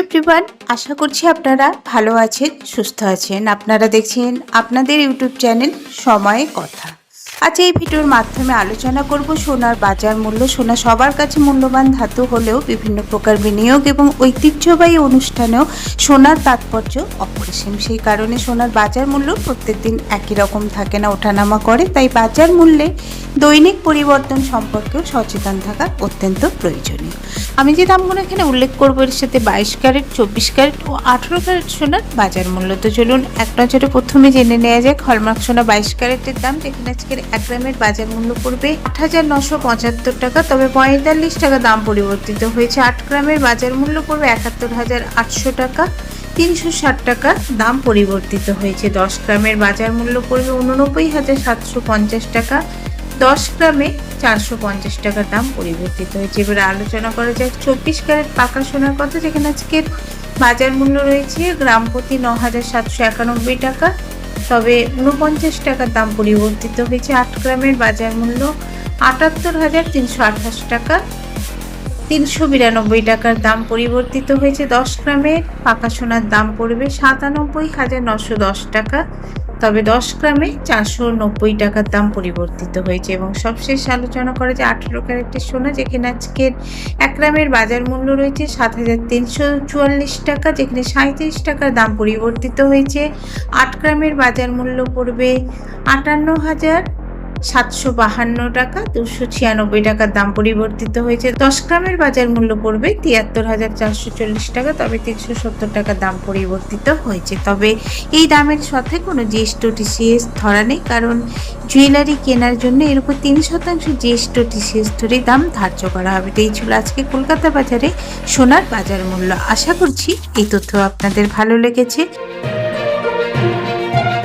Everyone আশা করছি আপনারা ভালো আছেন, সুস্থ আছেন। আপনারা দেখছেন আপনাদের ইউটিউব চ্যানেল সময়ে কথা। আজ এই ভিডিওর মাধ্যমে আলোচনা করব সোনার বাজার মূল্য। সোনা সবার কাছে মূল্যবান ধাতু হলেও বিভিন্ন প্রকার বিনিয়োগ এবং ঐতিহ্যবাহী অনুষ্ঠানেও সোনার তাৎপর্য অপরিসীম। সেই কারণে সোনার বাজার মূল্য প্রত্যেক দিন একই রকম থাকে না, ওঠানামা করে। তাই বাজার মূল্যে দৈনিক পরিবর্তন সম্পর্কেও সচেতন থাকা অত্যন্ত প্রয়োজনীয়। আমি যে দামগুলো এখানে উল্লেখ করব, এর সাথে বাইশ ক্যারেট, চব্বিশ ক্যারেট ও আঠেরো ক্যারেট সোনার বাজার মূল্য। তো চলুন এক নজরে প্রথমে জেনে নেওয়া যাক। হলমার্ক সোনা বাইশ ক্যারেটের দাম। যেখানে আজকের এক গ্রামের বাজার মূল্য পড়বে আট হাজার নশো পঁচাত্তর টাকা, তবে পঁয়তাল্লিশ টাকা দাম পরিবর্তিত হয়েছে। আট গ্রামের বাজার মূল্য পড়বে একাত্তর হাজার আটশো টাকা, তিনশো ষাট টাকা দাম পরিবর্তিত হয়েছে। দশ গ্রামের বাজার মূল্য পড়বে উননব্বই হাজার সাতশো পঞ্চাশ টাকা, দশ গ্রামে চারশো পঞ্চাশ টাকার দাম পরিবর্তিত হয়েছে। এবারে আলোচনা করা যাক চব্বিশ ক্যারেট পাকা সোনার কথা, যেখানে আজকের বাজার মূল্য রয়েছে গ্রাম প্রতি ন হাজার সাতশো একানব্বই টাকা তবে উনপঞ্চাশ টাকার দাম পরিবর্তিত হয়েছে আট গ্রামের বাজার মূল্য আটাত্তর হাজার তিনশো আঠাশ টাকা। তিনশো বিরানব্বই টাকার দাম পরিবর্তিত হয়েছে দশ গ্রামের। পাকা সোনার দাম পড়বে সাতানব্বই হাজার নশো দশ টাকা। তবে দশ গ্রামে চারশো নব্বই টাকার দাম পরিবর্তিত হয়েছে এবং সবশেষ আলোচনা করা যে আঠেরো ক্যারেটের সোনা যেখানে আজকের এক গ্রামের বাজার মূল্য রয়েছে সাত হাজার তিনশো চুয়াল্লিশ টাকা যেখানে সাঁত্রিশ টাকার দাম পরিবর্তিত হয়েছে। আট গ্রামের বাজার মূল্য পড়বে আটান্ন হাজার সাতশো বাহান্ন টাকা, দুশো ছিয়ানব্বই টাকার দাম পরিবর্তিত হয়েছে। দশ গ্রামের বাজার মূল্য পড়বে তিয়াত্তর হাজার চারশো চল্লিশ টাকা, তবে তিনশো সত্তর টাকার দাম পরিবর্তিত হয়েছে। তবে এই দামের সাথে কোনো জিএসটি টিসিএস ধরা নেই, কারণ জুয়েলারি কেনার জন্য এর উপর তিন শতাংশ জিএসটি টিসিএস ধরেই দাম ধার্য করা হবে। তো এই ছিল আজকে কলকাতা বাজারে সোনার বাজার মূল্য। আশা করছি এই তথ্য আপনাদের ভালো লেগেছে।